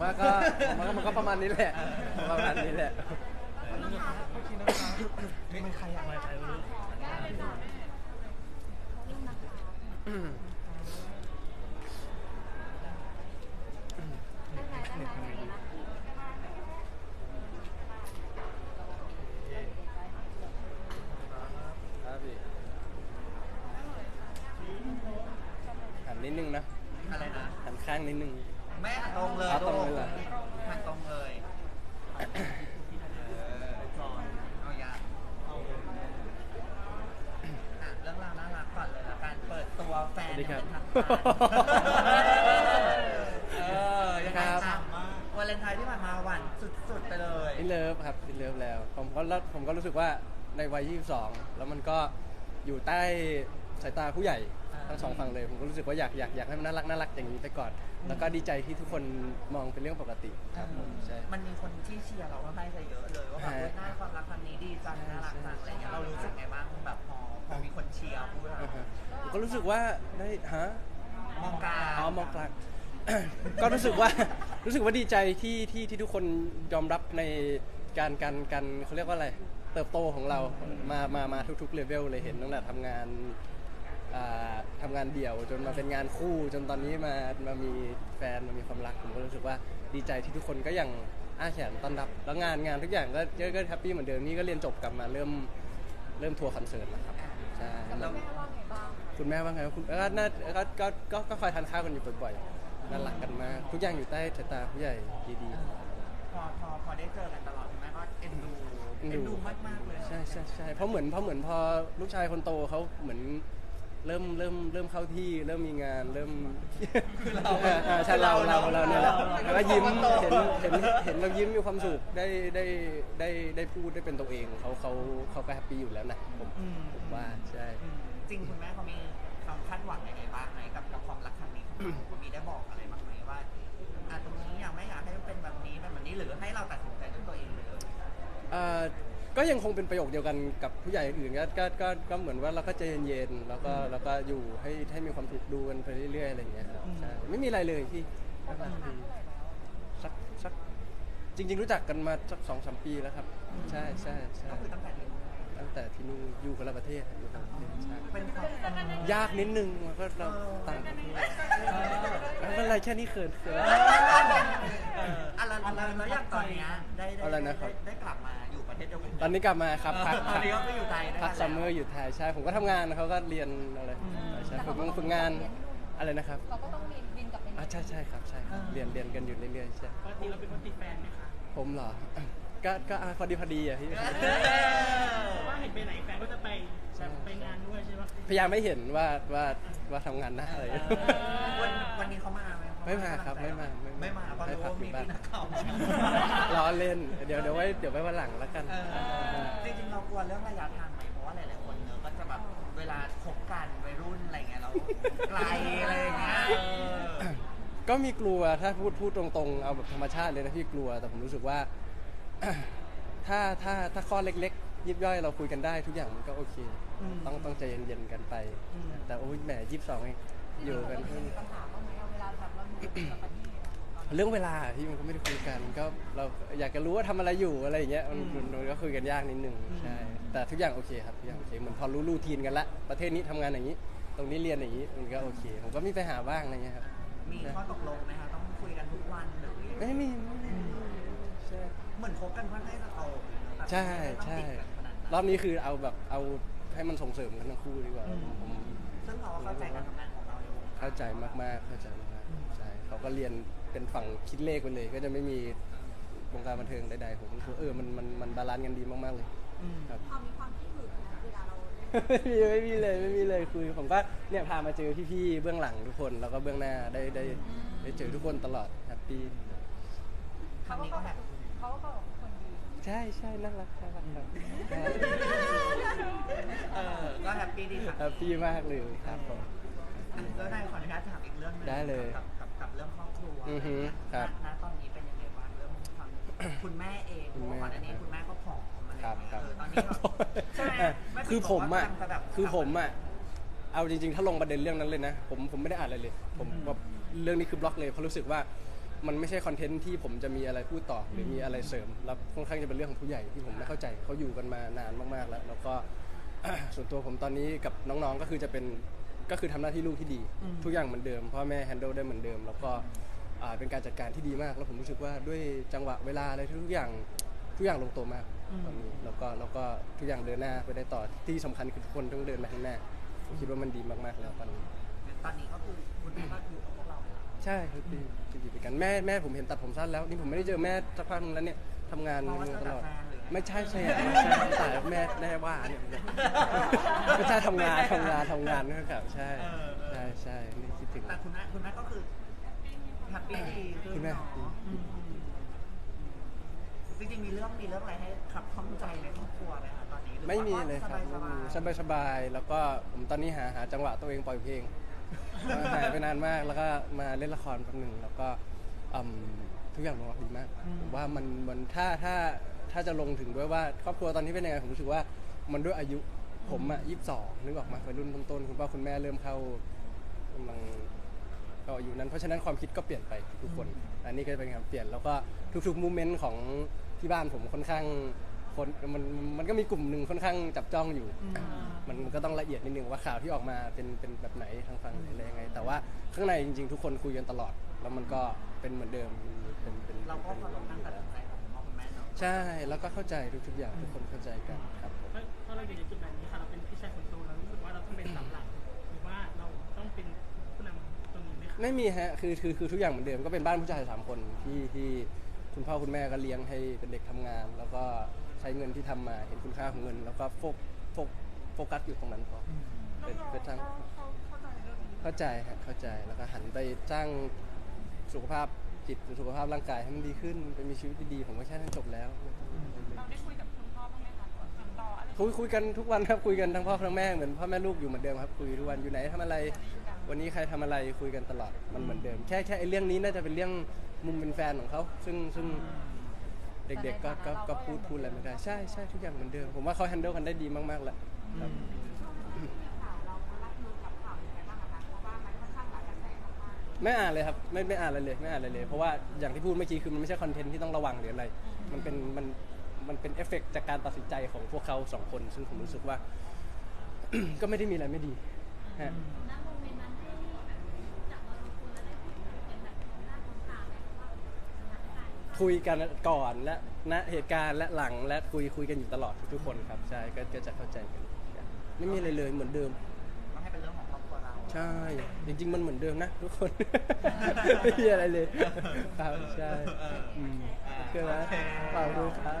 ว่าก็ผมว่ามันก็ประมาณนี้แหละ ประมาณนี้แหละโอเคนะคะไม่มีใครอยากอะไรใครรู้อืมครับพี่หันนิดนึงนะอะไรนะหันข้างนิดนึง แม่หันตรงเลยเอาตรงเลยเหรอหันตรงเลยเออเอายาอะเรื่องราวน่ารักก่อนเลยละกันเปิดตัวแฟนสวัสดีครับอย่างเป็นทางการเออยังไงครับครับวาเลนไทน์ที่ผ่านมาหวานสุดๆไปเลยอินเลิฟครับอินเลิฟแล้ว ผมก็แล้วผมก็รู้สึกว่าในวัย 22 แล้วมันก็อยู่ใต้สายตาผู้ใหญ่ ทั้งสองฝั่งเลยผมก็รู้สึกว่าอยากอยากอยากให้มันน่ารักน่ารักอย่างนี้ไปก่อน แล้วก็ดีใจที่ทุกคนมองเป็นเรื่องปกติครับผมใช่ มันมีคนที่เชียร์เราค่อนข้างจะเยอะเลยว่าแบบฮะเฮ้ยน่าความรักครั้งนี้ดีจังน่ารักจังอะไรเงี้ยเรารู้สึกไงบ้างแบบพอพอมีคนเชียร์พูดเราอ่าฮะผมก็รู้สึกว่าได้ฮะมองกลางอ๋อมองกลาง ก็รู้สึกว่ารู้สึกว่าดีใจที่ที่ที่ทุกคนยอมรับในการการการเขาเรียกว่าอะไร เติบโตของเรามามามาทุกๆเลเวลเลยเห็นตั้งแต่ทำงาน อ่าทำงานเดี่ยวจนมาเป็นงานคู่ จนตอนนี้มามามีแฟนมามีความรักผมก็รู้สึกว่าดีใจที่ทุกคนก็ยังอ้าแขนต้อนรับแล้วงานงานทุกอย่างก็ก็ก็แฮปปี้เหมือนเดิมนี่ก็เรียนจบกลับมาเริ่มเริ่มทัวร์คอนเสิร์ตแล้วครับใช่แล้วคุณแม่ว่าไงคุณก็น่าก็ก็ก็ก็คอยทานข้าวกันอยู่บ่อยๆน่ารักกันมากทุกอย่างอยู่ใต้สายตาผู้ใหญ่ดีพอพอพอได้เจอกันตลอดคุณแม่ก็เอ็นดูเอ็นดูมากมากๆเลยใช่ใช่ใช่เพราะเหมือนเพราะเหมือนพอลูกชายคนโตเขาเหมือน เริ่มเริ่มเริ่มเข้าที่เริ่มมีงานเริ่มคือเราออออใช่เราเราเราเนี่ยแหละแล้วก็ยิ้มเห็นเห็นเห็นเรายิ้มมีความสุขได้ได้ได้ได้พูดได้เป็นตัวเองเขาเขาเขาก็แฮปปี้อยู่แล้วนะผมอืม ผมว่าใช่อืมจริงคุณแม่เขามีความคาดหวังยังไงบ้างไหมกับกับความรักครั้งนี้ของเราคุณมีได้บอกอะไรบ้างไหมว่าอะตรงนี้อยากไม่อยากให้เป็นแบบนี้เป็นแบบนี้หรือให้เราตัดสินใจด้วยตัวเองเลย เอ่อ ก็ยังคงเป็นประโยคเดียวกันกับผู้ใหญ่อื่นก็ก็ก็ก็เหมือนว่าเราก็ใจเย็นๆแล้วก็แล้วก็อยู่ให้ให้มีความสุขดูกันไปเรื่อยๆอะไรอย่างเงี้ยครับอืมใช่ไม่มีอะไรเลยพี่น่ารักดีสักสักจริง ๆ รู้จักกันมาสักสองสามปีแล้วครับ ใช่ใช่ใช่ก็คือตั้งแต่เด็กตั้งแต่ที่นู่นอยู่คนละประเทศอยู่คนละประเทศใช่เป็นความยากนิดนึงมันก็เราต่างประเทศไม่เป็นไรแค่นี้เขินเขินเอออะไรอะไรแล้วอย่างตอนเนี้ยได้ได้อะไรนะครับได้ได้กลับมาอยู่ประเทศเดียวกันตอนนี้กลับมาครับพักตอนนี้ก็คืออยู่ไทยได้พักแล้วซัมเมอร์อยู่ไทยใช่ผมก็ทำงานเขาก็เรียนอะไรอืมใช่ฝึกงานฝึกงานอะไรนะครับเราก็ต้องมีบินกลับไปอ่าใช่ใช่ครับใช่ครับเรียนเรียนกันอยู่เรื่อยๆใช่ปกติเราเป็นคนติดแฟนไหมคะผมเหรอก็ก็อะพอดีพอดีอะพี่เอเพราะอว่าเห็นไปไหนแฟนก็จะไปแบบไปงานด้วยใช่ไหมพยายามไม่เห็นว่าว่าว่าทำงานหน้าอะไรวันวันนี้เขามาไหมเข ไม่มาครับไม่มาไม่มาเพราะรู้ว่ามีพี่นักข่าวมาล้อเล่นเดี๋ยวเดี๋ยวไว้เดี๋ยวไว้วันหลังแล้วกันเออจริงๆเรากลัวเรื่องระยะทางไหมเพราะว่าหลายๆคนเนอะก็จะแบบเวลาคบกันวัยรุ่นอะไรเงี้ยเราไกลอะไรอย่างเงี้ยเออก็มีกลัวถ้าพูดพูดตรงๆ เอาแบบธรรมชาติเลยนะพี่กลัว แต่ผมรู้สึกว่า ถ้าถ้าถ้าข้อเล็กๆ ยิบย่อยเราคุยกันได้ทุกอย่างมันก็โอเคอืมต้องต้องใจเย็นๆกันไปอืมแต่โอ้ยแหมยี่สิบสองเอง อยู่กันมีปัญหาบ้างไหมเอาเวลาแบบเราอยู่กับประเทศอะเรื่องเวลาพี่มันก็ไม่ได้คุยกัน ก็เราอยากจะรู้ว่าทำอะไรอยู่อะไรอย่างเงี้ยมันอืมมันก็คุยกันยากนิดนึงอืมใช่แต่ทุกอย่างโอเคครับทุกอย่างโอเคเหมือนพอรู้รูทีนกันละประเทศนี้ทำงานอย่างนี้ ตรงนี้เรียนอย่างนี้มันก็โอเค ผมก็มีไปหาบ้างอะไรเงี้ยครับมีข้อตกลงไหมคะต้องคุยกันทุกวันหรือยังไงไม่มีไม่มีใช่ เหมือนคบกันค่อนข้างจะโตเลยเนอะแบบใช่ไม่ต้องใช่ติดกันขนาดนั้นรอบนี้คือเอาแบบเอาให้มันส่งเสริมกันทั้งคู่ดีกว่าอืมผม ซึ่งเราก็เข้าใจการทำงานของ เราในวงการเข้าใจมากๆเข้าใจมากๆใช่เขาก็เรียนเป็นฝั่งคิดเลขไปเลย ก็จะไม่มีวงการบันเทิงใดๆผมรู้สึกว่าเออมันมันมันบาลานซ์กันดีมากๆเลยอืม ครับ พอมีความคิดถึงนะเวลาเราเล่นไม่มีไม่มีเลยไม่มีเลยคุยผมก็เนี่ยพามาเจอพี่ๆเบื้องหลังทุกคนแล้วก็เบื้องหน้าได้ได้ได้เจอทุกคนตลอดแฮปปี้ครั้งนี้ก็แบบเขาก็บอกคนดี ใช่ใช่น่ารักน่ารักครับเออ ก็แฮปปี้ดีค่ะ แฮปปี้มากเลยครับผม ก็ได้ขออนุญาตถามอีกเรื่องหนึงได้เลยกับกับกับเรื่องครอบครัวอือฮึครับณณตอนนี้เป็นยังไงบ้างเรื่องความคุณแม่เองเพคุณราะแม่ว่าก่อนอันนี้คุณแม่ก็ผอมอะไรอครัย่าบงเงี้ยครับเออตอนนี้เราใช่ไหมอะแติคือผมอะ บกว่ากำลังจแบบคือผมอะ เอาจริงๆ ถ้าลงประเด็นเรื่องนั้นเลยนะ ผมผมไม่ได้อ่านอะไรเลย ผมแบบเรื่องนี้คือบล็อกเลยเพราะรู้สึกว่ามันไม่ใช่คอนเทนต์ที่ผมจะมีอะไรพูดต่อหรือมีอะไรเสริม แล้วค่อนข้างจะเป็นเรื่องของผู้ใหญ่ที่ผมไม่เข้าใจเขาอยู่กันมานานมากๆแล้ว แล้วก็ ส่วนตัวผมตอนนี้กับน้องๆ ก็คือจะเป็น ก็คือทำหน้าที่ลูกที่ดี อืม ทุกอย่างเหมือนเดิมพ่อแม่แฮนด์ลได้เหมือนเดิม แล้วก็อ่าเป็นการจัดการที่ดีมาก แล้วผมรู้สึกว่าด้วยจังหวะเวลาอะไรทุกอย่างทุกอย่างลงตัวมากตอนนี้แล้วก็แล้วก็ทุกอย่างเดินหน้าไปได้ต่อที่สำคัญคือทุกคนต้องเดินไปข้างหน้าผมคิดว่ามันดีมากๆแล้วตอนนี้ ตอนนี้ก็คือคุณแม่ก็อยู่กับพวกเราแล้ว ใช่ครับดีจะอยู่ด้วยกันแม่แม่ผมเห็นตัดผมสั้นแล้วนี่ผมไม่ได้เจอแม่สักพักนึงแล้วเนี่ยทำงานเพราะว่าเธอตลอด ตัดแฟนหรือ ไม่ใช่ใช่ไม่ใช่แต่แม่แม่ว่าเนี่ยไม่ใช่ทำงานทำงานทำงานนะครับใช่ใช่ใช่นี่คิดถึง แต่คุณแม่คุณแม่ก็คือแฮปปี้ดีขึ้นคุณแม่ เนาะอืมจริงๆมีเรื่องมีเรื่องอะไรให้ขับข้องใจในครอบครัวไหมคะตอนนี้หรือว่าไม่มีเลยครับสบายๆสบายสบายๆแล้วก็ผมตอนนี้หาหาจังหวะตัวเองปล่อยเพลงหายไปนานมากแล้วก็มาเล่นละครแป๊บหนึ่งแล้วก็อืมทุกอย่างลงตัวดีมากผมว่ามันมันถ้าถ้า ถ้าจะลงถึงด้วยว่าครอบครัวตอนนี้เป็นยังไงผมรู้สึกว่ามันด้วยอายุผมอะยี่สิบสองนึกออกมาวัยรุ่นต้นๆคุณพ่อคุณแม่เริ่มเข้ากำลังเข้าอายุนั้น เพราะฉะนั้นความคิดก็เปลี่ยนไปทุกคน อันนี้ก็เป็นการเปลี่ยนแล้วก็ทุกๆมูเมนต์ของที่บ้านผมค่อนข้างคนมันมันก็มีกลุ่มหนึ่งค่อนข้างจับจ้องอยู่ มันก็ต้องละเอียดนิดนึงว่าข่าวที่ออกมาเป็นเป็นแบบไหนทางฝั่งไหนอะไรยังไง แต่ว่าข้างในจริง ๆ ทุกคนคุยกันตลอด แล้วมันก็เป็นเหมือนเดิมเป็นเป็นเราก็พการตัดสินใจของแม่ ใช่แล้วก็เข้าใจทุกๆอย่างทุกคนเข้าใจกันครับผมเพราะเพราะเราอยู่ในจุดแบบนี้ค่ะเราเป็นพี่ชายคนโตเรารู้สึกว่าเราต้องเป็นเสาหลักหรือว่าเราต้องเป็นผู้นำตรงนี้ไหมคะไม่มีฮะ คือ คือ คือ ทุกอย่างเหมือนเดิม ก็เป็นบ้านผู้ชายสามคนที่ ที่คุณพ่อคุณแม่ก็เลี้ยงให้เป็นเด็กทำงาน แล้วก็ใช้เงินที่ทำมา เห็นคุณค่าของเงิน แล้วก็โฟกโฟกโฟกัสอยู่ตรงนั้นพอ เป็นเป็นทาง เข้าใจฮะ เข้าใจ แล้วก็หันไปสร้างสุขภาพ จิตหรือสุขภาพร่างกายให้มันดีขึ้นไปมีชีวิตที่ดีผมก็แค่นั้นจบแล้วเราได้คุยกับคุณพ่อบ้างไหมคะติดต่ออะไรคุยคุยกันทุกวันครับคุยกันทั้งพ่อทั้งแม่เหมือนพ่อแม่ลูกอยู่เหมือนเดิมครับคุยทุกวันอยู่ไหนทำอะไร วันนี้ใครทำอะไรคุยกันตลอดมันเหมือนเดิม แค่แค่ไอ้เรื่องนี้น่าจะเป็นเรื่องมุมเป็นแฟนของเขาซึ่งซึ่งเด็กๆก็ก็ก็พูดพูดอะไรไม่ได้ใช่ใช่ทุกอย่างเหมือนเดิมผมว่าเขาแฮนเดิลกันได้ดีมากๆแล้วครับข่ ไม่อ่านเลยครับไม่ไม่อ่านอะไรเลยไม่อ่านอะไรเลย เพราะว่าอย่างที่พูดเมื่อกี้คือมันไม่ใช่คอนเทนต์ที่ต้องระวังหรืออะไร มันเป็นมันมันเป็นเอฟเฟกต์จากการตัดสินใจของพวกเขาสองคน ซึ่งผมรู้สึกว่า ก็ไม่ได้มีอะไรไม่ดีฮะคุยกันก่อนและณเหตุการณ์และหลังและคุยคุยกันอยู่ตลอดทุกๆคนครับใช่ก็ก็จะเข้าใจกัน ไม่มีอะไรเลยเหมือนเดิม ใช่ จริง ๆ มันเหมือนเดิมนะทุกคน ไม่มีอะไรเลยครับใช่อืมโอเคไหมขอบคุณครับ